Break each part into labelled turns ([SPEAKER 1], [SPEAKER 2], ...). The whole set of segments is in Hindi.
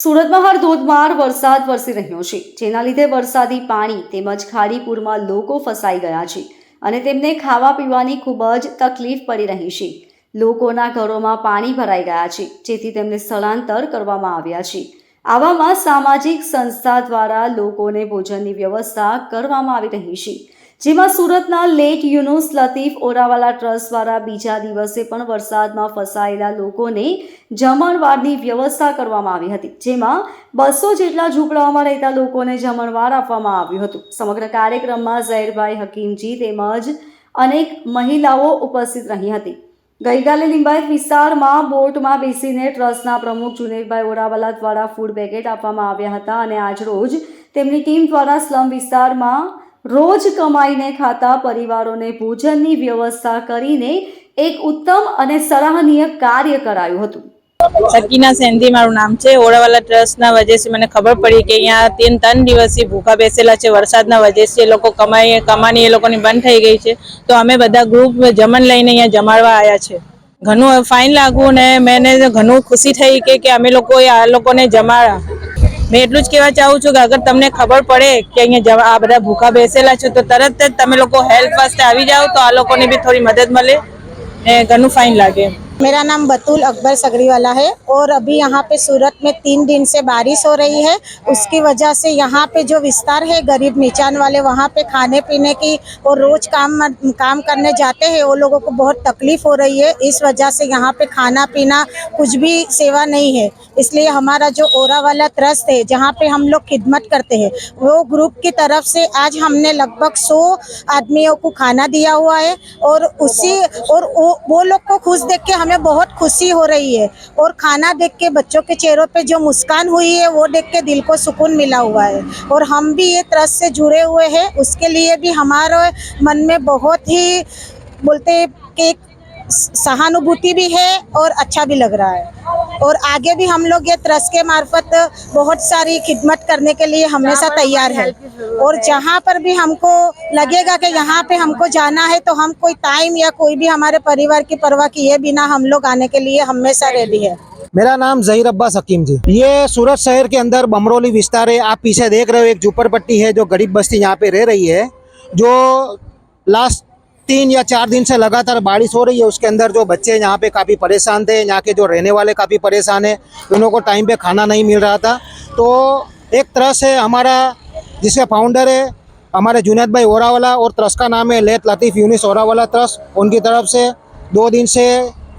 [SPEAKER 1] સુરતમાં હર ધોધમાર વરસાદ વરસી રહ્યો છે, જેના લીધે વરસાદી પાણી તેમજ ખાડીપુરમાં લોકો ફસાઈ ગયા છે અને તેમને ખાવા પીવાની ખૂબ જ તકલીફ પડી રહી છે. લોકોના ઘરોમાં પાણી ભરાઈ ગયા છે, જેથી તેમને સ્થળાંતર કરવામાં આવ્યા છે. આવામાં સામાજિક સંસ્થા દ્વારા લોકોને ભોજનની વ્યવસ્થા કરવામાં આવી રહી છે. જેમાં સુરતના લેટ યુનુસ લતીફ ઓરાવાલા ટ્રસ્ટ દ્વારા બીજા દિવસે પણ વરસાદમાં ફસાયેલા લોકોને જમણવારની વ્યવસ્થા કરવામાં આવી હતી, જેમાં બસો જેટલા ઝૂંપડાઓમાં રહેતા લોકોને જમણવાર આપવામાં આવ્યું હતું. સમગ્ર કાર્યક્રમમાં ઝહેરભાઈ હકીમજી તેમજ અનેક મહિલાઓ ઉપસ્થિત રહી હતી. ગઈકાલે લિંબાયત વિસ્તારમાં બોટમાં બેસીને ટ્રસ્ટના પ્રમુખ જુનેદભાઈ ઓરાવાલા દ્વારા ફૂડ પેકેટ આપવામાં આવ્યા હતા અને આજરોજ તેમની ટીમ દ્વારા સ્લમ વિસ્તારમાં રોજ કમાઈને ખાતા પરિવારોને ભોજનની વ્યવસ્થા કરીને એક ઉત્તમ અને સરાહનીય કાર્ય કરાયું હતું.
[SPEAKER 2] સકીના સેન્ધી મારું નામ છે, ઓળાવાલા ટ્રસ્ટના વજેથી મને ખબર પડી કે અહીંયા તીન ત્રણ દિવસથી ભૂખા બેસેલા છે, વરસાદના વજેથી એ લોકો કમાઈ, કમાની, એ લોકોની બંધ થઈ ગઈ છે. તો અમે બધા ગ્રુપ જમણ લઈને અહીંયા જમાડવા આવ્યા છે. ઘણું ફાઇન લાગ્યું ને મેં ઘણું ખુશી થઈ કે અમે લોકો આ લોકોને જમાડા મેં એટલું જ કહેવા ચાહું છું કે અગર તમને ખબર પડે કે અહીંયા આ બધા ભૂખા બેસેલા છે, તો તરત જ તમે લોકો હેલ્પ વાસ્તે આવી જાઓ, તો આ લોકોને બી થોડી મદદ મળે ને ઘણું ફાઇન લાગે.
[SPEAKER 3] मेरा नाम बतूल अकबर सगरी वाला है और अभी यहाँ पे सूरत में तीन दिन से बारिश हो रही है। उसकी वजह से यहाँ पे जो विस्तार है गरीब नीचान वाले वहाँ पे खाने पीने की और रोज काम काम करने जाते हैं वो लोगों को बहुत तकलीफ़ हो रही है। इस वजह से यहाँ पे खाना पीना कुछ भी सेवा नहीं है। इसलिए हमारा जो ओरा वाला ट्रस्ट है जहाँ पे हम लोग खिदमत करते हैं वो ग्रुप की तरफ़ से आज हमने लगभग सौ आदमियों को खाना दिया हुआ है और उसी और वो, वो लोग को खुश देख के हमें बहुत खुशी हो रही है और खाना देख के बच्चों के चेहरों पे जो मुस्कान हुई है, वो देख के दिल को सुकून मिला हुआ है। और हम भी ये त्रस से जुड़े हुए हैं। उसके लिए भी हमारे मन में बहुत ही, बोलते कि सहानुभूति भी है और अच्छा भी लग रहा है। और आगे भी हम लोग ये ट्रस्ट के मार्फत बहुत सारी खिदमत करने के लिए हमेशा तैयार है। और जहाँ पर भी हमको लगेगा कि यहाँ पे हमको जाना है तो हम कोई टाइम या कोई भी हमारे परिवार की परवाह किए बिना हम लोग आने के लिए हमेशा रेडी है।
[SPEAKER 4] मेरा नाम जहीर अब्बास हकीम जी। ये सूरत शहर के अंदर बमरोली विस्तार है। आप पीछे देख रहे हो एक झुपड़पट्टी है जो गरीब बस्ती यहाँ पे रह रही है जो लास्ट तीन या चार दिन से लगातार बारिश हो रही है उसके अंदर जो बच्चे यहाँ पे काफ़ी परेशान थे, यहाँ के जो रहने वाले काफ़ी परेशान हैं उन को टाइम पे खाना नहीं मिल रहा था। तो एक तरस है हमारा जिसके फाउंडर है, हमारे जुनेद भाई ओरावाला और ट्रस्ट का नाम है, लेत लतीफ़ यूनिस ओरावाला ट्रस्ट उनकी तरफ़ से दो दिन से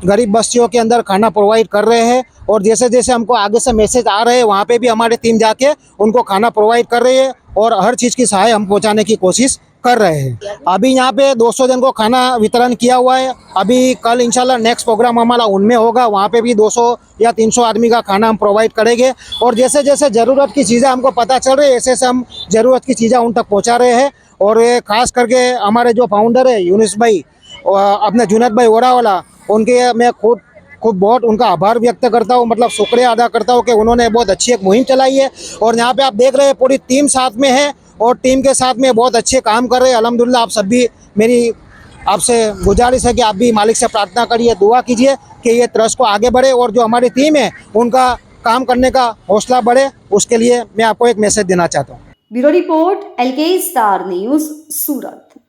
[SPEAKER 4] गरीब बस्तियों के अंदर खाना प्रोवाइड कर रहे हैं और जैसे जैसे हमको आगे से मैसेज आ रहे हैं, वहाँ पे भी हमारी टीम जाके उनको खाना प्रोवाइड कर रही है और हर चीज़ की सहाय हम पहुँचाने की कोशिश कर रहे हैं। अभी यहाँ पे 200 जन को खाना वितरण किया हुआ है। अभी कल इंशाल्लाह नेक्स्ट प्रोग्राम हमारा उनमें होगा। वहाँ पे भी 200 या 300 आदमी का खाना हम प्रोवाइड करेंगे। और जैसे जैसे ज़रूरत की चीज़ें हमको पता चल रही है ऐसे ऐसे हम ज़रूरत की चीज़ें उन तक पहुँचा रहे हैं। और ये खास करके हमारे जो फाउंडर है, यूनिस भाई अपने जुनेद भाई ओरावाला, उनके मैं खुद खूब बहुत उनका आभार व्यक्त करता हूँ। मतलब शुक्रिया अदा करता हूँ कि उन्होंने बहुत अच्छी एक मुहिम चलाई है। और यहाँ पे आप देख रहे हैं, पूरी टीम साथ में है। और टीम के साथ में बहुत अच्छे काम कर रहे हैं। अलहमदिल्ला, आप सब भी मेरी आपसे गुजारिश है कि आप भी मालिक से प्रार्थना करिए, दुआ कीजिए कि ये ट्रस्ट को आगे बढ़े और जो हमारी टीम है, उनका काम करने का हौसला बढ़े। उसके लिए मैं आपको एक मैसेज देना चाहता हूँ।
[SPEAKER 1] Bureau report L K star news, Surat.